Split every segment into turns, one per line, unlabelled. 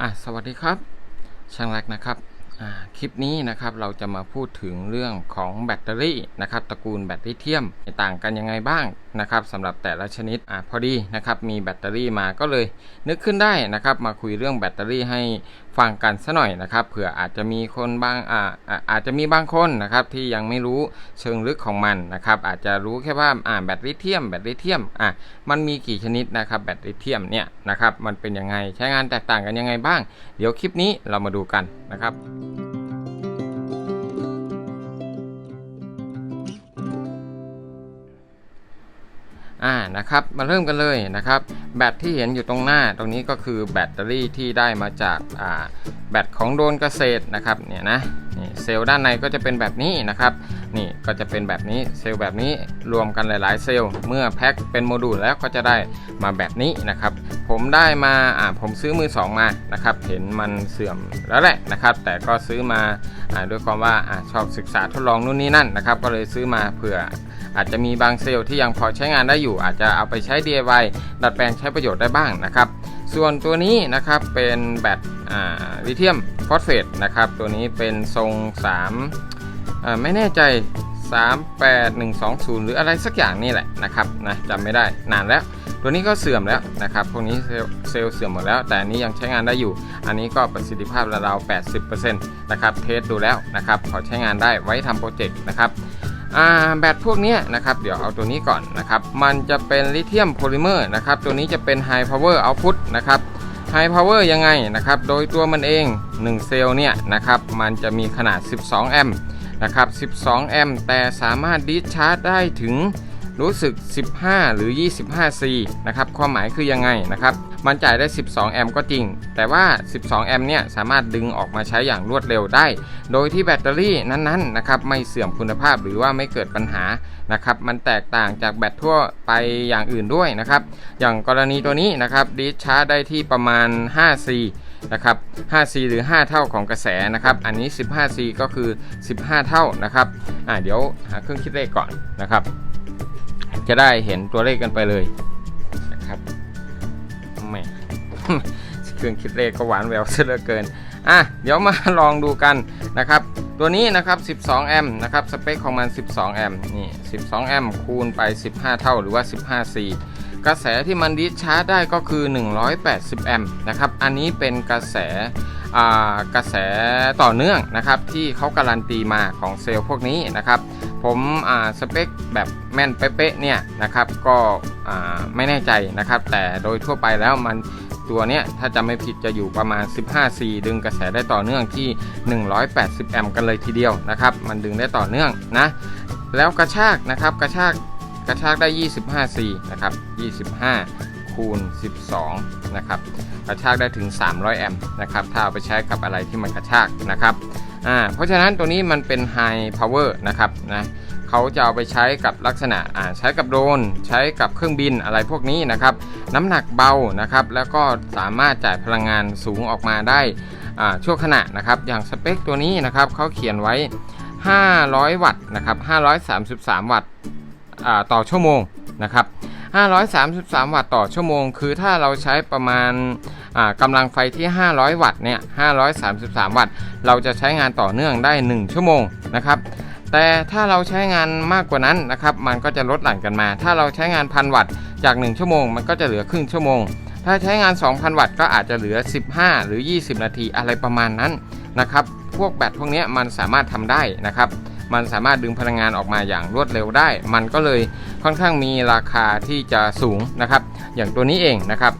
อะสวัสดีครับ ช่างแรกนะครับคลิปนี้นะครับเราจะมาพูดถึงเรื่องของแบตเตอรี่นะครับตระกูลแบตลิเทียมต่างกันยังไงบ้าง นะครับสำหรับแต่ละชนิดอ่าพอดีนะครับมีแบตเตอรี่มาก็เลยนึกขึ้นได้นะครับมาคุยเรื่องแบตเตอรี่ให้ฟังกันซะหน่อยนะครับเผื่ออาจจะมีคนบางอ่าอาจจะมีบางคนนะครับที่ยังไม่รู้เชิงลึกของมันนะครับอาจจะรู้แค่ว่าอ่าแบตลิเธียมแบตลิเธียมอะมันมีกี่ชนิดนะครับแบตลิเธียมเนี่ยนะครับมันเป็นยังไงใช้งานแตกต่างกันยังไงบ้าง เดี๋ยวคลิปนี้เรามาดูกันนะครับ อ่านะครับมาเริ่มกันเลยนะครับ แบตที่เห็นอยู่ตรงหน้าตรงนี้ก็คือแบตเตอรี่ที่ได้มาจากอ่าแบตของโดรนเกษตรนะครับเนี่ยนะ เซลล์ด้านในก็จะเป็นแบบนี้นะครับ นี่ก็จะเป็นแบบนี้เซลล์แบบนี้รวมกันหลาย ๆ เซลล์เมื่อแพ็คเป็นโมดูลแล้วก็จะได้มาแบบนี้นะครับ ผมได้มาอ่าผมซื้อมือสองมานะครับ เห็นมันเสื่อมแล้วแหละนะครับ แต่ก็ซื้อมาอ่าด้วยความว่าอ่าชอบศึกษาทดลองนู่นนี่นั่นนะครับ ก็เลยซื้อมาเผื่ออาจจะมีบางเซลล์ที่ยังพอใช้งานได้อยู่ อาจจะเอาไปใช้ DIY ดัดแปลงใช้ประโยชน์ได้บ้างนะครับ ส่วนตัวนี้นะครับเป็นแบตลิเธียมฟอสเฟตนะครับ ตัวนี้เป็นทรง 3 ไม่แน่ใจ 38120 หรืออะไรสักอย่างนี่แหละนะครับนะจำไม่ได้นานแล้ว ตัวนี้ก็เสื่อมแล้วนะครับพวกนี้เซลล์เซลล์เสื่อมหมดแล้ว แต่อันนี้ยังใช้งานได้อยู่ อันนี้ก็ประสิทธิภาพราวๆ80%นะครับเทสดูแล้วนะครับพอใช้งานได้ไว้ทำโปรเจกต์นะครับ อ่าแบตพวกนี้นะครับเดี๋ยวเอาตัวนี้ก่อนนะครับมันจะเป็นลิเธียมโพลิเมอร์นะครับตัวนี้จะเป็น High Power Output นะครับ High Power ยังไงนะครับโดยตัวมันเอง 1 เซลล์เนี่ยนะครับมันจะมีขนาด 12 แอมป์นะครับ 12 แอมป์แต่สามารถดิสชาร์จได้ถึงรู้สึก 15 หรือ 25 C นะครับความหมายคือยังไงนะครับ มันจ่ายได้ 12 แอมป์ก็จริง แต่ว่า 12 แอมป์เนี่ยสามารถดึงออกมาใช้อย่างรวดเร็วได้ โดยที่แบตเตอรี่นั้นๆนะครับไม่เสื่อมคุณภาพหรือว่าไม่เกิดปัญหานะครับมันแตกต่างจากแบตทั่วไปอย่างอื่นด้วยนะครับ อย่างกรณีตัวนี้นะครับดิชาร์จได้ที่ประมาณ 5C นะครับ 5C หรือ 5 เท่าของกระแสนะครับ อันนี้ 15C ก็คือ 15 เท่านะครับ อ่าเดี๋ยวหาเครื่องคิดเลขก่อนนะครับ จะได้เห็นตัวเลขกันไปเลย เครื่องคิดเลขก็หวานแววซะเหลือเกินอะเดี๋ยวมาลองดูกันนะครับ ตัวนี้นะครับ 12 แอมป์นะครับ สเปคของมัน 12 แอมป์นี่ 12 แอมป์คูณไป 15 เท่าหรือว่า 15 C กระแสที่มันดิชาร์จได้ก็คือ 180 แอมป์นะครับ อันนี้เป็นกระแสกระแสต่อเนื่องนะครับที่เขาการันตีมาของเซลล์พวกนี้นะครับ ผมสเปคแบบแม่นเป๊ะๆเนี่ยนะครับก็ไม่แน่ใจนะครับ แต่โดยทั่วไปแล้วมันตัวเนี้ยถ้าจำไม่ผิดจะอยู่ประมาณ 15C ดึงกระแสได้ต่อเนื่องที่ 180 แอมป์กันเลยทีเดียวนะครับ มันดึงได้ต่อเนื่องนะ แล้วกระชากนะครับกระชากกระชากได้ 25C นะครับ 25 คูณ 12 นะครับ กระชากได้ถึง 300 แอมป์นะครับ ถ้าเอาไปใช้กับอะไรที่มันกระชากนะครับ อ่าเพราะฉะนั้นตัวนี้มันเป็น High Power นะครับนะเขาจะเอาไปใช้กับลักษณะอ่าใช้กับโดรนใช้กับเครื่องบินอะไรพวกนี้นะครับน้ำหนักเบานะครับแล้วก็สามารถจ่ายพลังงานสูงออกมาได้อ่าชั่วขณะนะครับอย่างสเปคตัวนี้นะครับเขาเขียนไว้ 500 วัตต์นะครับ533 วัตต์ต่อชั่วโมงนะครับ 533 วัตต์ต่อชั่วโมง คือถ้าเราใช้ประมาณกำลังไฟที่ 500 วัตต์เนี่ย 533 วัตต์ เราจะใช้งานต่อเนื่องได้ 1 ชั่วโมงนะครับ แต่ถ้าเราใช้งานมากกว่านั้นนะครับ มันก็จะลดหลั่นกันมา ถ้าเราใช้งานพันวัตต์จาก 1 ชั่วโมง มันก็จะเหลือครึ่งชั่วโมง ถ้าใช้งาน 2,000 วัตต์ก็อาจจะเหลือ 15 หรือ 20 นาทีอะไรประมาณนั้นนะครับ พวกแบตพวกนี้มันสามารถทำได้นะครับ มันสามารถดึงพลังงานออกมาอย่างรวดเร็วได้ มันก็เลยค่อนข้างมีราคาที่จะสูงนะครับ อย่างตัวนี้เองนะครับ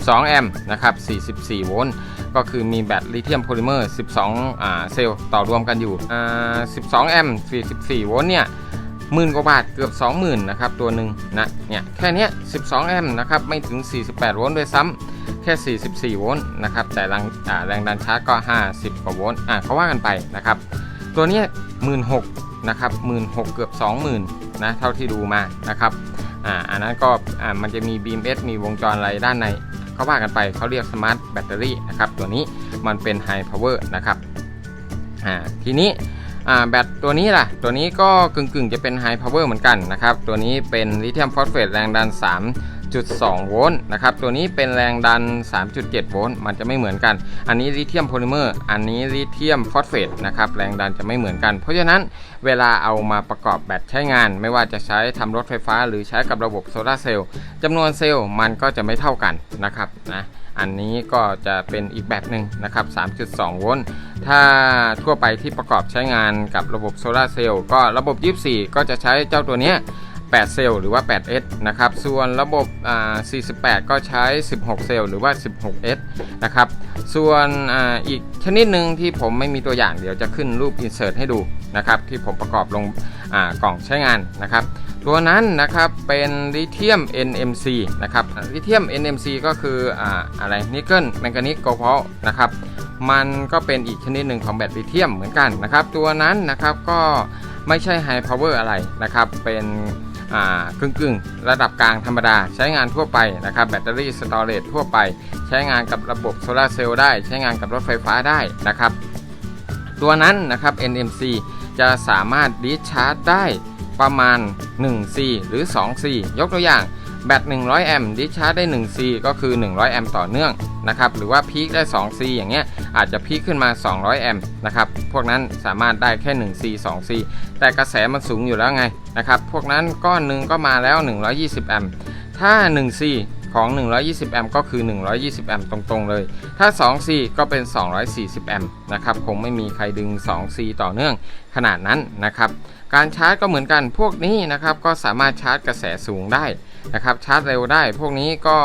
12 แอมป์นะครับ 44 โวลต์ก็คือมีแบตลิเธียมโพลิเมอร์ 12อเซลล์ต่อรวมกันอยู่ 12 แอมป์ 44 โวลต์เนี่ยหมื่นกว่าบาทเกือบ 20,000นะครับตัวหนึ่งนะเนี่ยแค่นี้12 แอมป์นะครับไม่ถึง 48 โวลต์ด้วยซ้ำแค่ 44 โวลต์นะครับแต่แรงแรงดันชาร์จก็ 50 กว่าโวลต์อ่าเขาว่ากันไปนะครับ ตัวนี้ย16,000นะครับ16,000เกือบ 20,000นะเท่าที่ดูมานะครับอ่าอันนั้นก็อ่ามันจะมี BMS มีวงจรอะไรด้านในเขาว่ากันไปเขาเรียกสมาร์ทแบตเตอรี่นะครับตัวนี้มันเป็น High Power นะครับอ่าทีนี้อ่าแบตตัวนี้ล่ะ ตัวนี้ก็กึ่งๆ จะเป็น High Power เหมือนกันนะครับ ตัวนี้เป็นลิเธียมฟอสเฟตแรงดัน 3.2 โวลต์นะครับ ตัวนี้เป็นแรงดัน 3.7 โวลต์ มันจะไม่เหมือนกัน อันนี้ลิเธียมโพลิเมอร์ อันนี้ลิเธียมฟอสเฟตนะครับ แรงดันจะไม่เหมือนกัน เพราะฉะนั้นเวลาเอามาประกอบแบตใช้งาน ไม่ว่าจะใช้ทำรถไฟฟ้า หรือใช้กับระบบโซลาเซลล์จำนวนเซลล์มันก็จะไม่เท่ากันนะครับนะ อันนี้ก็จะเป็นอีกแบบหนึ่งนะครับ 3.2 โวลต์ ถ้าทั่วไปที่ประกอบใช้งานกับระบบโซลาเซลล์ก็ระบบ 24 ก็จะใช้เจ้าตัวเนี้ย 8 เซลล์หรือว่า 8S นะครับ ส่วนระบบอ่า48 ก็ใช้ 16 เซลล์หรือว่า 16S นะครับ ส่วนอ่าอีกชนิดหนึ่งที่ผมไม่มีตัวอย่างเดี๋ยวจะขึ้นรูป insert ให้ดูนะครับ ที่ผมประกอบลงอ่ากล่องใช้งานนะครับ ตัวนั้นนะครับเป็นลิเธียม NMC นะครับ ลิเธียม NMC ก็คืออ่าอะไรนิกเกิลแมงกานีสโกลพอลนะครับมันก็เป็นอีกชนิดหนึ่งของแบตลิเธียมเหมือนกันนะครับ ตัวนั้นนะครับก็ไม่ใช่ไฮพาวเวอร์อะไรนะครับ เป็น กึ่งกึ่งระดับกลางธรรมดา ใช้งานทั่วไปนะครับแบตเตอรี่สตอเรจทั่วไป ใช้งานกับระบบโซลาเซลล์ได้ ใช้งานกับรถไฟฟ้าได้นะครับ ตัวนั้นนะครับ NMC จะสามารถดิชาร์จได้ประมาณ 1C หรือ 2C ยกตัวอย่าง แบต 100 แอมป์ดิชาร์จได้ 1C ก็คือ 100 แอมป์ต่อเนื่องนะครับหรือว่าพีคได้ 2C อย่างเงี้ยอาจจะพีคขึ้นมา 200 แอมป์นะครับพวกนั้นสามารถได้แค่ 1C 2C แต่กระแสมันสูงอยู่แล้วไงนะครับพวกนั้นก้อนหนึ่งก็มาแล้ว 120 แอมป์ถ้า 1C ของ 120 แอมป์ก็คือ 120 แอมป์ตรงๆ เลย ถ้า 2C ก็เป็น 240 แอมป์นะครับ คงไม่มีใครดึง 2C ต่อเนื่องขนาดนั้นนะครับ การชาร์จก็เหมือนกัน พวกนี้นะครับ ก็สามารถชาร์จกระแสสูงได้ นะครับชาร์จเร็วได้ พวกนี้ก็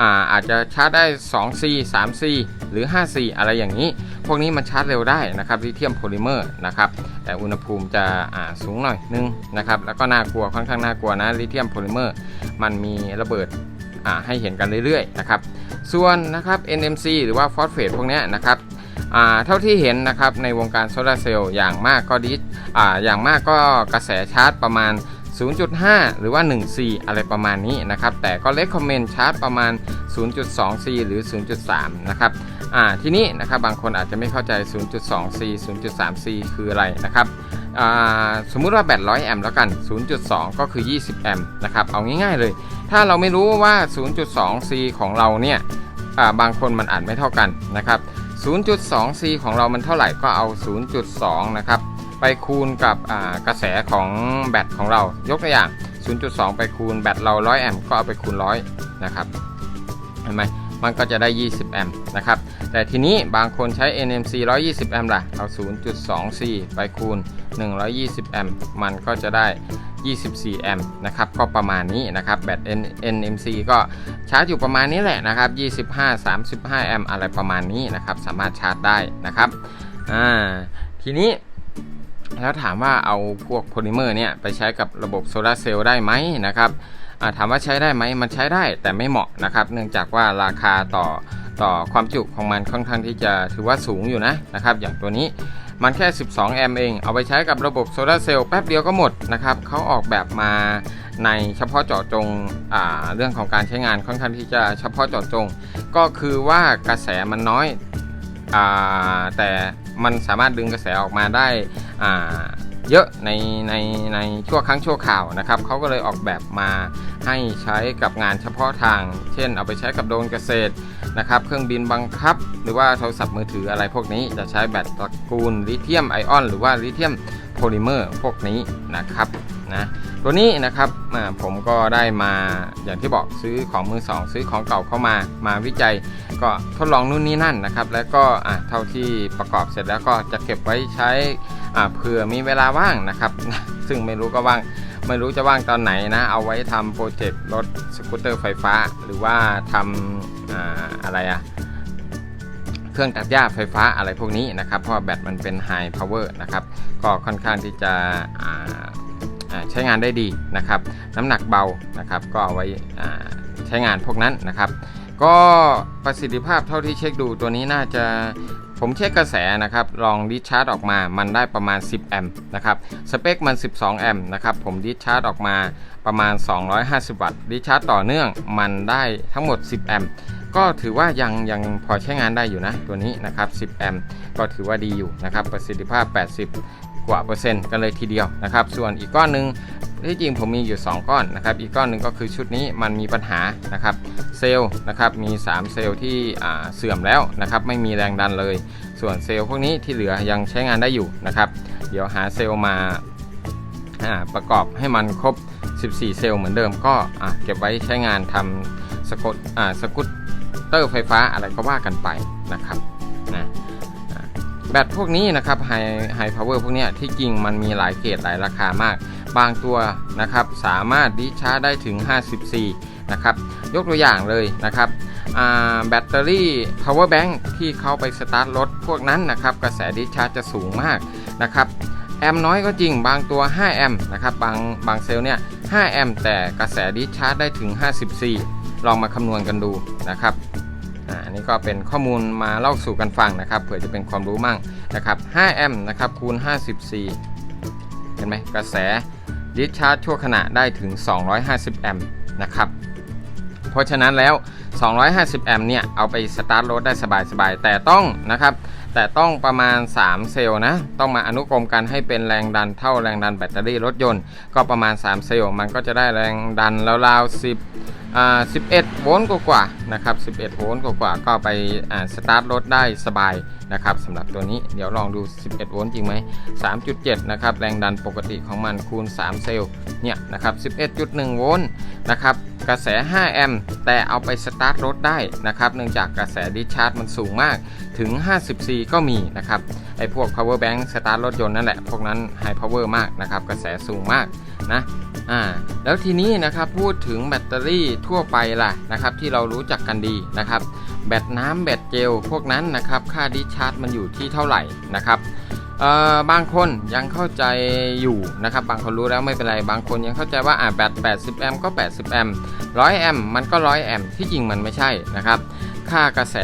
อาอาจจะชาร์จได้ 2C 3C หรือ 5C อะไรอย่างนี้ พวกนี้มันชาร์จเร็วได้นะครับลิเธียมโพลิเมอร์นะครับแต่อุณหภูมิจะอ่าสูงหน่อยนึงนะครับแล้วก็น่ากลัวค่อนข้างน่ากลัวนะลิเธียมโพลิเมอร์มันมีระเบิดอ่าให้เห็นกันเรื่อยๆนะครับส่วนนะครับ NMC หรือว่าฟอสเฟตพวกนี้นะครับเท่าที่เห็นนะครับในวงการโซลาเซลล์อย่างมากก็ดิสออย่างมากก็กระแสชาร์จประมาณ 0.5 หรือว่า 1C อะไรประมาณนี้นะครับ แต่ก็เล c คอมเมนต์ชาร์จประมาณ 0.2C หรือ 0.3 นะครับ อ่า ทีนี้นะครับบางคนอาจจะไม่เข้าใจ 0.2C 0.3C คืออะไรนะครับอ่าสมมุติว่าแบต100 แอมป์แล้วกัน 0.2 ก็คือ 20 แอมป์นะครับ เอาง่ายๆเลย ถ้าเราไม่รู้ว่า 0.2C ของเราเนี่ยอ่าบางคนมันอ่านไม่เท่ากันนะครับ 0.2C ของเรามันเท่าไหร่ก็เอา 0.2 นะครับ ไปคูณกับกระแสของแบตของเรา ยกตัวอย่าง 0.2 ไปคูณแบตเรา 100 แอมป์ก็เอาไปคูณ 100 นะครับเห็นไหมมันก็จะได้ 20 แอมป์นะครับ แต่ทีนี้บางคนใช้ NMC 120 แอมป์ล่ะ เอา 0.2C ไปคูณ 120 แอมป์ มันก็จะได้ 24 แอมป์นะครับ ก็ประมาณนี้นะครับ แบต N NMC ก็ชาร์จอยู่ประมาณนี้แหละนะครับ 25 35 แอมป์อะไรประมาณนี้นะครับ สามารถชาร์จได้นะครับ อ่า ทีนี้ แล้วถามว่าเอาพวกโพลิเมอร์เนี่ยไปใช้กับระบบโซลาร์เซลล์ได้ไหมนะครับถามว่าใช้ได้ไหมมันใช้ได้แต่ไม่เหมาะนะครับ เนื่องจากว่าราคาต่อต่อความจุของมันค่อนข้างที่จะถือว่าสูงอยู่นะนะครับ อย่างตัวนี้มันแค่ 12 แอมป์เอง เอาไปใช้กับระบบโซลาร์เซลล์แป๊บเดียวก็หมดนะครับเขาออกแบบมาในเฉพาะเจาะจงเรื่องของการใช้งานค่อนข้างที่จะเฉพาะเจาะจง ก็คือว่ากระแสมันน้อยอแต่ มันสามารถดึงกระแสออกมาได้อ่าเยอะในในในชั่วครั้งชั่วข่าวนะครับเขาก็เลยออกแบบมาให้ใช้กับงานเฉพาะทาง เช่น เอาไปใช้กับโดรนเกษตรนะครับ เครื่องบินบังคับ หรือว่าโทรศัพท์มือถืออะไรพวกนี้จะใช้แบตตระกูลลิเธียมไอออน หรือว่าลิเธียมโพลิเมอร์พวกนี้นะครับนะตัวนี้นะครับผมก็ได้มาอย่างที่บอกซื้อของมือสองซื้อของเก่าเข้ามามาวิจัย ก็ทดลองนู่นนี่นั่นนะครับ แล้วก็เท่าที่ประกอบเสร็จแล้วก็จะเก็บไว้ใช้เผื่อมีเวลาว่างนะครับ ซึ่งไม่รู้ก็ว่างไม่รู้จะว่างตอนไหนนะ เอาไว้ทำโปรเจกต์รถสกูตเตอร์ไฟฟ้า หรือว่าทำอาอะไรอะเครื่องตัดหญ้าไฟฟ้าอะไรพวกนี้นะครับ เพราะแบตมันเป็นไฮพาวเวอร์นะครับ ก็ค่อนข้างที่จะ ใช้งานได้ดีนะครับ น้ำหนักเบานะครับ ก็เอาไว้ใช้งานพวกนั้นนะครับ ก็ประสิทธิภาพเท่าที่เช็คดูตัวนี้น่าจะผมเช็คกระแสนะครับ ลองดิชาร์จออกมา มันได้ประมาณ 10 แอมป์นะครับ สเปคมัน 12 แอมป์นะครับ ผมดิชาร์จออกมาประมาณ 250 วัตต์ ดิชาร์จต่อเนื่องมันได้ทั้งหมด 10 แอมป์ ก็ถือว่ายังยังพอใช้งานได้อยู่นะ ตัวนี้นะครับ 10 แอมป์ ก็ถือว่าดีอยู่นะครับ ประสิทธิภาพ 80 กว่าเปอร์เซ็นต์กันเลยทีเดียวนะครับ ส่วนอีกก้อนหนึ่งที่จริงผมมีอยู่ 2 ก้อนนะครับ อีกก้อนหนึ่งก็คือชุดนี้มันมีปัญหานะครับ เซลล์นะครับมี 3 เซลล์ที่เสื่อมแล้วนะครับ ไม่มีแรงดันเลย ส่วนเซลล์พวกนี้ที่เหลือยังใช้งานได้อยู่นะครับ เดี๋ยวหาเซลล์มาประกอบให้มันครบ 14 เซลล์เหมือนเดิมก็เก็บไว้ใช้งานทำสกดอ่าสกุตเตอร์ไฟฟ้าอะไรก็ว่ากันไปนะครับ บตพวกนี้นะครับไฮไฮพาวเวอร์พวกนี้ที่จริงมันมีหลายเกรดหลายราคามาก บางตัวนะครับสามารถดิชาร์จได้ถึง 54 นะครับ ยกตัวอย่างเลยนะครับแบตเตอรี่ power bank ที่เข้าไปสตาร์ทรถพวกนั้นนะครับ กระแสดิชาร์จจะสูงมากนะครับแอมป์น้อยก็จริงบางตัว 5 แอมป์นะครับบางบางเซลล์เนี่ย5แอมป์แต่กระแสดิชาร์จได้ถึง 54 ลองมาคำนวณกันดูนะครับ นี้ก็เป็นข้อมูลมาเล่าสู่กันฟังนะครับเผื่อจะเป็นความรู้มั่งนะครับ5แอมป์นะครับคูณ 54 เห็นไหมกระแสดิชาร์จชั่วขณะได้ถึง 250 แอมป์นะครับเพราะฉะนั้นแล้ว 250 แอมป์เนี่ยเอาไปสตาร์ทรถได้สบายๆแต่ต้องนะครับแต่ต้องประมาณ 3 เซลล์นะ ต้องมาอนุกรมกันให้เป็นแรงดันเท่าแรงดันแบตเตอรี่รถยนต์ ก็ประมาณ 3 เซลล์มันก็จะได้แรงดันราวๆ10 11 โวลต์กว่าๆนะครับ 11 โวลต์กว่าๆก็ไปสตาร์ทรถได้สบายนะครับสำหรับตัวนี้เดี๋ยวลองดู 11 โวลต์จริงไหม 3.7 นะครับ แรงดันปกติของมันคูณ 3 เซลล์เนี่ยนะครับ 11.1 โวลต์นะครับ กระแส 5 แอมป์แต่เอาไปสตาร์ทรถได้นะครับ เนื่องจากกระแสดิชาร์จมันสูงมากถึง 54 ก็มีนะครับ ไอพวก power bank สตาร์ทรถยนต์นั่นแหละ พวกนั้น high power มากนะครับ กระแสสูงมาก นะอ่าแล้วทีนี้นะครับพูดถึงแบตเตอรี่ทั่วไปล่ะนะครับที่เรารู้จักกันดีนะครับ แบตน้ำแบตเจลพวกนั้นนะครับค่าดิชาร์จมันอยู่ที่เท่าไหร่นะครับเอ่อบางคนยังเข้าใจอยู่นะครับ บางคนรู้แล้วไม่เป็นไร บางคนยังเข้าใจว่าอ่าแบต 80 แอมป์ก็ 80 แอมป์100 แอมป์มันก็ 100 แอมป์ที่จริงมันไม่ใช่นะครับ ค่ากระแส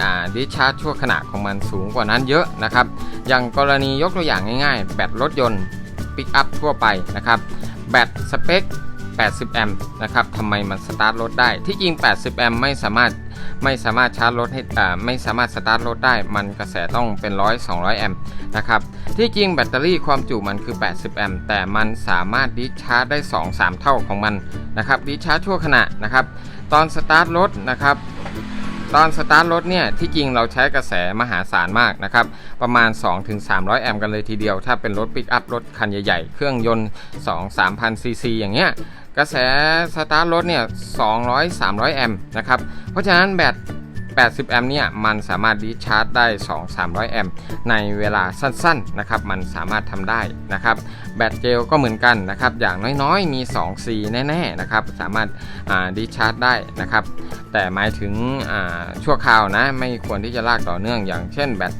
อ่าดิชาร์จชั่วขณะของมันสูงกว่านั้นเยอะนะครับ อย่างกรณียกตัวอย่างง่ายๆ แบตรถยนต์ ปิกอัพทั่วไปนะครับแบตสเปค 80 แอมป์นะครับทำไมมันสตาร์ทรถได้ ที่จริง 80 แอมป์ไม่สามารถไม่สามารถชาร์จรถให้อ่ไม่สามารถสตาร์ทรถได้ มันกระแสต้องเป็น 100 200 แอมป์นะครับที่จริงแบตเตอรี่ความจุมันคือ 80 แอมป์แต่มันสามารถดิชาร์จได้ 2-3 เท่าของมันนะครับดิชาร์จชั่วขณะนะครับ ตอนสตาร์ทรถนะครับ ตอนสตาร์ทรถเนี่ยที่จริงเราใช้กระแสมหาศาลมากนะครับ ประมาณ 2-300 แอมป์กันเลยทีเดียว ถ้าเป็นรถปิกอัพรถคันใหญ่ๆ เครื่องยนต์ 2-3,000 ซีซีอย่างเงี้ยกระแสสตาร์ทรถเนี่ย 200-300 แอมป์นะครับ เพราะฉะนั้นแบต 80 แอมป์เนี่ยมันสามารถดิชาร์จได้ 2-300 แอมป์ในเวลาสั้นๆนะครับมันสามารถทำได้นะครับแบตเจลก็เหมือนกันนะครับอย่างน้อยๆ มี 2 C แน่ๆนะครับสามารถดิชาร์จได้นะครับแต่หมายถึงชั่วคราวนะไม่ควรที่จะลากต่อเนื่องอย่างเช่นแบต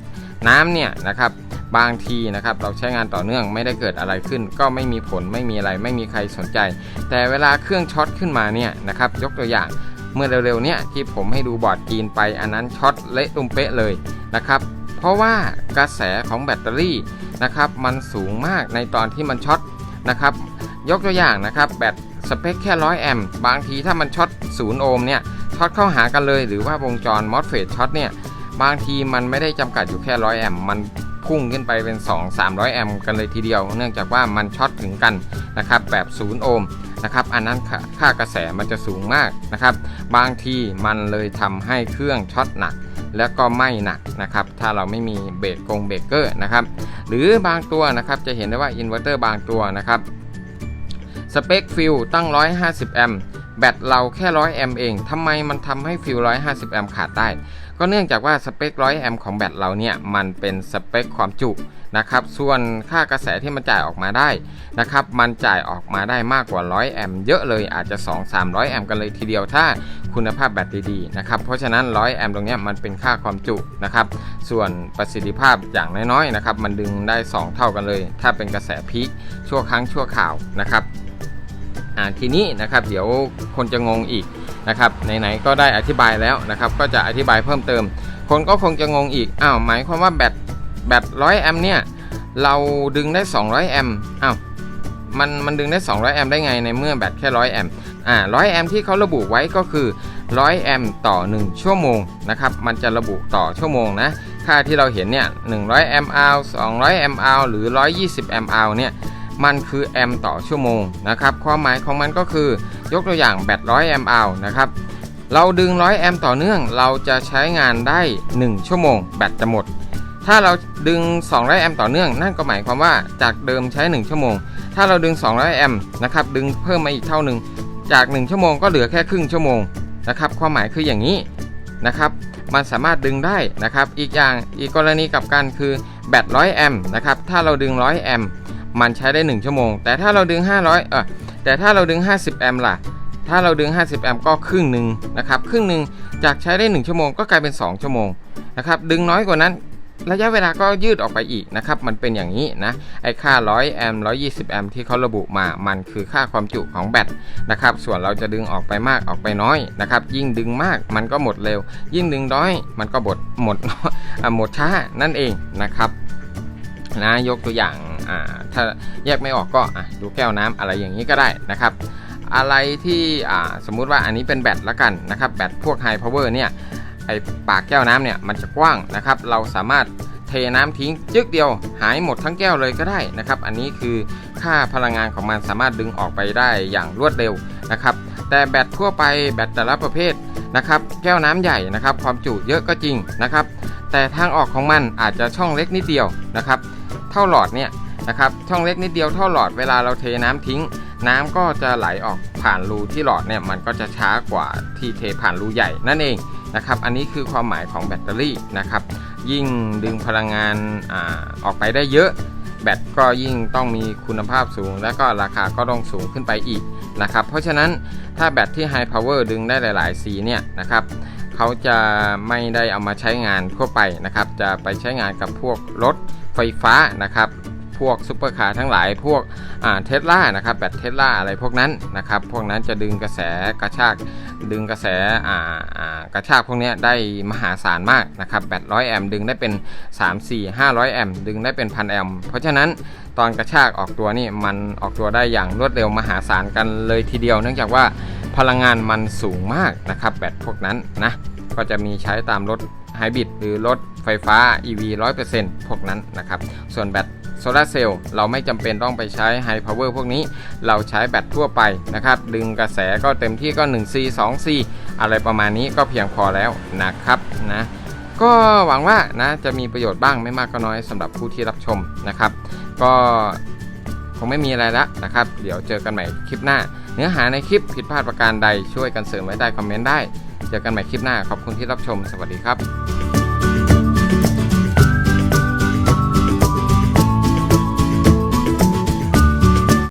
น้ำเนี่ยนะครับบางทีนะครับเราใช้งานต่อเนื่องไม่ได้เกิดอะไรขึ้น ก็ไม่มีผลไม่มีอะไรไม่มีใครสนใจ แต่เวลาเครื่องช็อตขึ้นมาเนี่ยนะครับยกตัวอย่าง เมื่อเร็วๆเนี่ยที่ผมให้ดูบอร์ดจีนไปอันนั้นช็อตเละตุ้มเป๊ะเลยนะครับเพราะว่ากระแสของแบตเตอรี่นะครับมันสูงมากในตอนที่มันช็อตนะครับยกตัวอย่างนะครับแบตสเปคแค่ร้อยแอมป์บางทีถ้ามันช็อตศูนย์โอห์มเนี่ยช็อตเข้าหากันเลยหรือว่าวงจรมอสเฟตช็อตเนี่ยบางทีมันไม่ได้จำกัดอยู่แค่ร้อยแอมป์มัน พุ่งขึ้นไปเป็น 2 300 แอมป์กันเลยทีเดียว เนื่องจากว่ามันช็อตถึงกันนะครับแบบ 0 โอห์มนะครับอันนั้นค่ากระแสมันจะสูงมากนะครับ บางทีมันเลยทำให้เครื่องช็อตหนัก แล้วก็ไหม่หนักนะครับ ถ้าเราไม่มีเบรกกงเบรกเกอร์นะครับ หรือบางตัวนะครับจะเห็นได้ว่าอินเวอร์เตอร์บางตัวนะครับสเปคฟิลตั้ง 150 แอมป์ แบตเราแค่100แอมเองทำไมมันทำให้ฟิล150แอมขาดได้ ก็เนื่องจากว่าสเปค100แอมของแบตเราเนี่ย มันเป็นสเปคความจุนะครับ ส่วนค่ากระแสที่มันจ่ายออกมาได้นะครับ มันจ่ายออกมาได้มากกว่า100แอมเยอะเลยอาจจะ 2-300 แอมกันเลยทีเดียวถ้าคุณภาพแบตดีๆนะครับ เพราะฉะนั้น100แอมตรงนี้มันเป็นค่าความจุนะครับ ส่วนประสิทธิภาพอย่างน้อยๆนะครับ มันดึงได้ 2 เท่ากันเลย ถ้าเป็นกระแสพีคชั่วครั้งชั่วข่าวนะครับ อ่าทีนี้นะครับเดี๋ยวคนจะงงอีกนะครับไหนๆก็ได้อธิบายแล้วนะครับก็จะอธิบายเพิ่มเติม คนก็คงจะงงอีกอ้าวหมายความว่าแบตแบตร้อยแอมเนี่ยเราดึงได้ 200 แอมอ้าวมันมันดึงได้ 200 แอมได้ไงในเมื่อแบตแค่ 100 แอมอ่า100 แอมที่เขาระบุไว้ก็คือ 100 แอมต่อ 1 ชั่วโมงนะครับ มันจะระบุต่อชั่วโมงนะ ค่าที่เราเห็นเนี่ย 100 แอมป์อาว200 แอมป์อาวหรือ 120 แอมป์อาวเนี่ย มันคือแอมป์ต่อชั่วโมงนะครับความหมายของมันก็คือยกตัวอย่างแบต100แอมป์อานะครับเราดึง100แอมป์ต่อเนื่องเราจะใช้งานได้ 1 ชั่วโมง แบตจะหมด ถ้าเราดึง200แอมป์ต่อเนื่องนั่นก็หมายความว่าจากเดิมใช้ 1 ชั่วโมง ถ้าเราดึง200แอมป์นะครับดึงเพิ่มมาอีกเท่าหนึ่งจาก 1 ชั่วโมงก็เหลือแค่ครึ่งชั่วโมงนะครับความหมายคืออย่างนี้นะครับมันสามารถดึงได้นะครับอีกอย่างอีกกรณีกับกันคือแบต100แอมป์นะครับถ้าเราดึง100แอมป์ มันใช้ได้ 1 ชั่วโมง แต่ถ้าเราดึง 500เออแต่ถ้าเราดึง 50 แอมป์ล่ะ ถ้าเราดึง 50 แอมป์ก็ครึ่งหนึ่งนะครับครึ่งหนึ่งจากใช้ได้ 1 ชั่วโมงก็กลายเป็น 2 ชั่วโมงนะครับดึงน้อยกว่านั้นระยะเวลาก็ยืดออกไปอีกนะครับ มันเป็นอย่างนี้นะ ไอ้ค่า 100 แอมป์ 120 แอมป์ที่เขาระบุมา มันคือค่าความจุของแบตนะครับ ส่วนเราจะดึงออกไปมากออกไปน้อยนะครับ ยิ่งดึงมากมันก็หมดเร็ว ยิ่งดึงน้อยมันก็หมดหมดหมดช้านั่นเองนะครับ นะยกตัวอย่างถ้าแยกไม่ออกก็ดูแก้วน้ำอะไรอย่างนี้ก็ได้นะครับ อะไรที่สมมุติว่าอันนี้เป็นแบตละกันนะครับแบตพวกไฮพาวเวอร์เนี่ยไอปากแก้วน้ำเนี่ยมันจะกว้างนะครับ เราสามารถเทน้ำทิ้งจึกเดียวหายหมดทั้งแก้วเลยก็ได้นะครับ อันนี้คือค่าพลังงานของมันสามารถดึงออกไปได้อย่างรวดเร็วนะครับ แต่แบตทั่วไปแบตแต่ละประเภทนะครับ แก้วน้ำใหญ่นะครับ ความจุเยอะก็จริงนะครับ แต่ทางออกของมันอาจจะช่องเล็กนิดเดียวนะครับเท่าหลอดเนี่ยนะครับช่องเล็กนิดเดียวเท่าหลอดเวลาเราเทน้ำทิ้ง น้ำก็จะไหลออกผ่านรูที่หลอดเนี่ยมันก็จะช้ากว่าที่เทผ่านรูใหญ่นั่นเองนะครับอันนี้คือความหมายของแบตเตอรี่นะครับยิ่งดึงพลังงานอาออกไปได้เยอะแบตก็ยิ่งต้องมีคุณภาพสูง และก็ราคาก็ต้องสูงขึ้นไปอีกนะครับเพราะฉะนั้นถ้าแบตที่ High Power ดึงได้หลาย ๆ สีเนี่ยนะครับ เขาจะไม่ได้เอามาใช้งานทั่วไปนะครับ จะไปใช้งานกับพวกรถไฟฟ้านะครับ พวกซุปเปอร์คาร์ทั้งหลายพวกเทสลานะครับแบตเทสลาอะไรพวกนั้นนะครับพวกนั้นจะดึงกระแสกระชากดึงกระแสกระชากพวกนี้ได้มหาศาลมากนะครับแบตร้อยแอมดึงได้เป็น 3 4 500 แอมดึงได้เป็นพันแอมเพราะฉะนั้นตอนกระชากออกตัวนี่มันออกตัวได้อย่างรวดเร็วมหาศาลกันเลยทีเดียว เนื่องจากว่าพลังงานมันสูงมากนะครับแบตพวกนั้นนะก็จะมีใช้ตามรถไฮบริดหรือรถไฟฟ้า EV 100%พวกนั้นนะครับ ส่วนแบต โซลาร์เซลล์เราไม่จำเป็นต้องไปใช้ไฮพาวเวอร์พวกนี้ เราใช้แบตทั่วไปนะครับ ดึงกระแสก็เต็มที่ก็ 1C 2C อะไรประมาณนี้ก็เพียงพอแล้วนะครับนะก็หวังว่านะจะมีประโยชน์บ้างไม่มากก็น้อยสำหรับผู้ที่รับชมนะครับ ก็คงไม่มีอะไรละนะครับ เดี๋ยวเจอกันใหม่คลิปหน้า เนื้อหาในคลิปผิดพลาดประการใดช่วยกันเสริมไว้ใต้คอมเมนต์ได้ เจอกันใหม่คลิปหน้าขอบคุณที่รับชม สวัสดีครับ